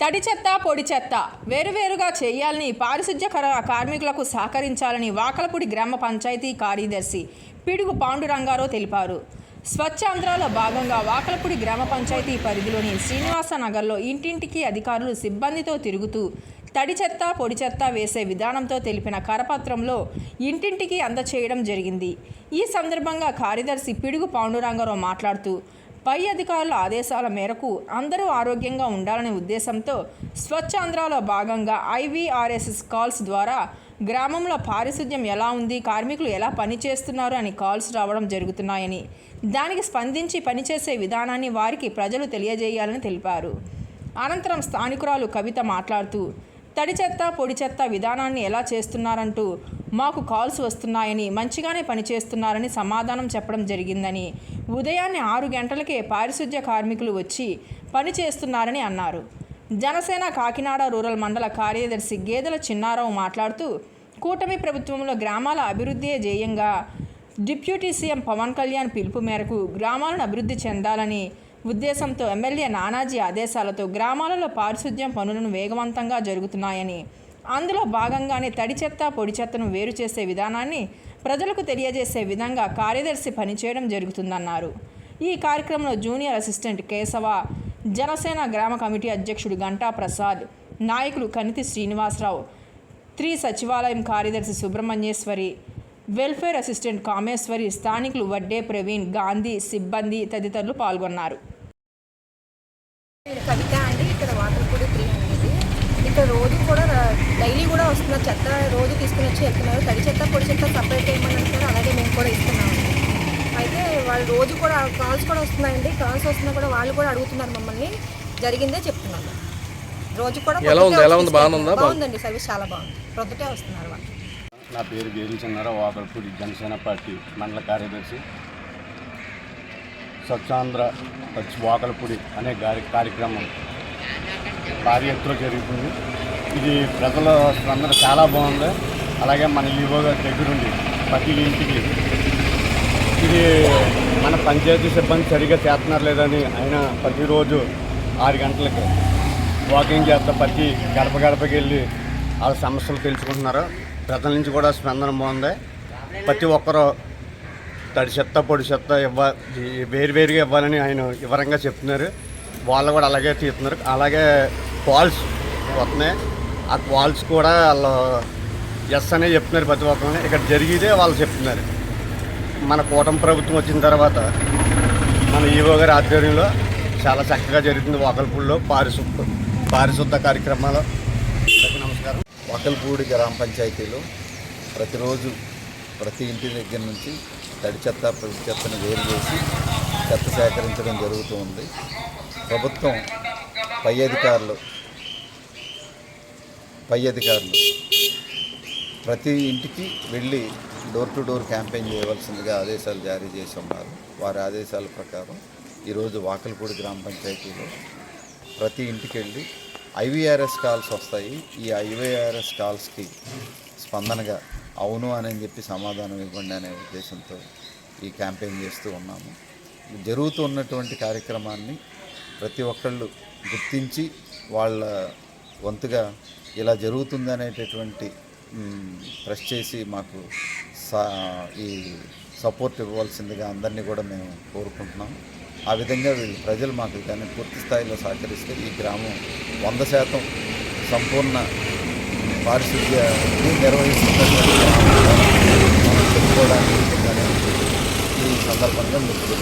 తడి చెత్త పొడి చెత్త వేరువేరుగా చేయాలని పారిశుధ్యకర కార్మికులకు సహకరించాలని వాకలపూడి గ్రామ పంచాయతీ కార్యదర్శి పిడుగు పాండురంగారావు తెలిపారు. స్వచ్ఛాంధ్రలో భాగంగా వాకలపూడి గ్రామ పంచాయతీ పరిధిలోని శ్రీనివాస నగర్లో ఇంటింటికి అధికారులు సిబ్బందితో తిరుగుతూ తడి చెత్త పొడి చెత్త వేసే విధానంతో తెలిపిన కరపత్రంలో ఇంటింటికి అందచేయడం జరిగింది. ఈ సందర్భంగా కార్యదర్శి పిడుగు పాండురంగారావు మాట్లాడుతూ పై అధికారుల ఆదేశాల మేరకు అందరూ ఆరోగ్యంగా ఉండాలనే ఉద్దేశంతో స్వచ్ఛాంధ్రలో భాగంగా ఐవీఆర్ఎస్ఎస్ కాల్స్ ద్వారా గ్రామంలో పారిశుద్ధ్యం ఎలా ఉంది కార్మికులు ఎలా పనిచేస్తున్నారు అని కాల్స్ రావడం జరుగుతున్నాయని దానికి స్పందించి పనిచేసే విధానాన్ని వారికి ప్రజలు తెలియజేయాలని తెలిపారు. అనంతరం స్థానికురాలు కవిత మాట్లాడుతూ తడి చెత్త పొడి చెత్త విధానాన్ని ఎలా చేస్తున్నారంటూ మాకు కాల్స్ వస్తున్నాయని మంచిగానే పనిచేస్తున్నారని సమాధానం చెప్పడం జరిగిందని ఉదయాన్నే ఆరు గంటలకే పారిశుధ్య కార్మికులు వచ్చి పని చేస్తున్నారని అన్నారు. జనసేన కాకినాడ రూరల్ మండల కార్యదర్శి గేదెల చిన్నారావు మాట్లాడుతూ కూటమి ప్రభుత్వంలో గ్రామాల అభివృద్ధియే ధ్యేయంగా డిప్యూటీ సీఎం పవన్ కళ్యాణ్ పిలుపు మేరకు గ్రామాలను అభివృద్ధి చెందాలని ఉద్దేశంతో ఎమ్మెల్యే నానాజీ ఆదేశాలతో గ్రామాలలో పారిశుద్ధ్యం పనులను వేగవంతంగా జరుగుతున్నాయని అందులో భాగంగానే తడి చెత్త పొడి చెత్తను వేరు చేసే విధానాన్ని ప్రజలకు తెలియజేసే విధంగా కార్యదర్శి పనిచేయడం జరుగుతుందన్నారు. ఈ కార్యక్రమంలో జూనియర్ అసిస్టెంట్ కేశవ జనసేన గ్రామ కమిటీ అధ్యక్షుడు గంటా ప్రసాద్ నాయకులు కనితి శ్రీనివాసరావు త్రీ సచివాలయం కార్యదర్శి సుబ్రహ్మణ్యేశ్వరి వెల్ఫేర్ అసిస్టెంట్ కామేశ్వరి స్థానికులు వడ్డే ప్రవీణ్ గాంధీ సిబ్బంది తదితరులు పాల్గొన్నారు. కవిత అండి ఇక్కడ వాటర్పూడి త్రీ ఇక్కడ రోజు కూడా డైలీ కూడా వస్తున్నారు. చెత్త రోజు తీసుకుని వచ్చి వెళ్తున్నారు తడి చెత్త పొడి చెత్త సపరేట్ చేయమని అంటారు. అలాగే మేము కూడా ఇస్తున్నాము. అయితే వాళ్ళు రోజు కూడా కాల్స్ కూడా వస్తున్నాయండి. కాల్స్ వస్తున్నా కూడా వాళ్ళు కూడా అడుగుతున్నారు మమ్మల్ని. జరిగిందే చెప్తున్నాను రోజు కూడా ఎలా ఉంది? ఎలా ఉంది? బాగుందండి. సర్వీస్ చాలా బాగుంది. ప్రొద్దుటే వస్తున్నారు వాళ్ళు. నా పేరు గేరు చిన్నారావు వాకల్పూడి జనసేన పార్టీ మండల కార్యదర్శి. స్వచ్ఛాంధ్ర స్వచ్ఛ వాకల్పూడి అనే గారి కార్యక్రమం భారీ ఎత్తులో జరుగుతుంది. ఇది ప్రజల స్పందన చాలా బాగుంది. అలాగే మన ఈవో గారి దగ్గరుండి ప్రతి ఇంటికి ఇది మన పంచాయతీ సిబ్బంది సరిగా చేస్తున్నారు లేదని ఆయన ప్రతిరోజు ఆరు గంటలకి వాకింగ్ చేస్తా ప్రతి గడప గడపకి వెళ్ళి వాళ్ళ సమస్యలు తెలుసుకుంటున్నారు. ప్రజల నుంచి కూడా స్పందన బాగుంది. ప్రతి ఒక్కరూ తడి చెత్త పొడి చెత్త ఇవ్వ వేరువేరుగా ఇవ్వాలని ఆయన వివరంగా చెప్తున్నారు. వాళ్ళు కూడా అలాగే తీస్తున్నారు. అలాగే కాల్స్ వస్తున్నాయి. ఆ కాల్స్ కూడా వాళ్ళు ఎస్ అనే చెప్తున్నారు ప్రతి ఒక్కరిని ఇక్కడ జరిగితే వాళ్ళు చెప్తున్నారు. మన కూటమి ప్రభుత్వం వచ్చిన తర్వాత మన ఈవో గారి ఆధ్వర్యంలో చాలా చక్కగా జరుగుతుంది ఒకల్పూడిలో పారిశుద్ధ పారిశుద్ధ కార్యక్రమాలు. నమస్కారం. ఒకల్పూడి గ్రామ పంచాయతీలో ప్రతిరోజు ప్రతి ఇంటి దగ్గర నుంచి తడి చెత్త పొడి చెత్తను వేరు చేసి చెత్త సేకరించడం జరుగుతూ ఉంది. ప్రభుత్వం పై అధికారులు పై అధికారులు ప్రతి ఇంటికి వెళ్ళి డోర్ టు డోర్ క్యాంపెయిన్ చేయవలసిందిగా ఆదేశాలు జారీ చేసి ఉన్నారు. వారి ఆదేశాల ప్రకారం ఈరోజు వాకలపూడి గ్రామ పంచాయతీలో ప్రతి ఇంటికి వెళ్ళి ఐవీఆర్ఎస్ కాల్స్ వస్తాయి. ఈ ఐవీఆర్ఎస్ కాల్స్కి స్పందనగా అవును అని చెప్పి సమాధానం ఇవ్వండి అనే ఉద్దేశంతో ఈ క్యాంపెయిన్ చేస్తూ ఉన్నాము. జరుగుతూ ఉన్నటువంటి కార్యక్రమాన్ని ప్రతి ఒక్కళ్ళు గుర్తించి వాళ్ళ వంతుగా ఇలా జరుగుతుంది అనేటటువంటి ప్రెస్ చేసి మాకు సా ఈ సపోర్ట్ ఇవ్వాల్సిందిగా అందరినీ కూడా మేము కోరుకుంటున్నాం. ఆ విధంగా వీళ్ళు ప్రజలు మాకు దాన్ని పూర్తి స్థాయిలో సహకరిస్తే ఈ గ్రామం వంద శాతం సంపూర్ణ పారిశుద్ధ్యాన్ని నిర్వహిస్తున్నటువంటి చెప్పుకోవడానికి ఈ సందర్భంగా మీకు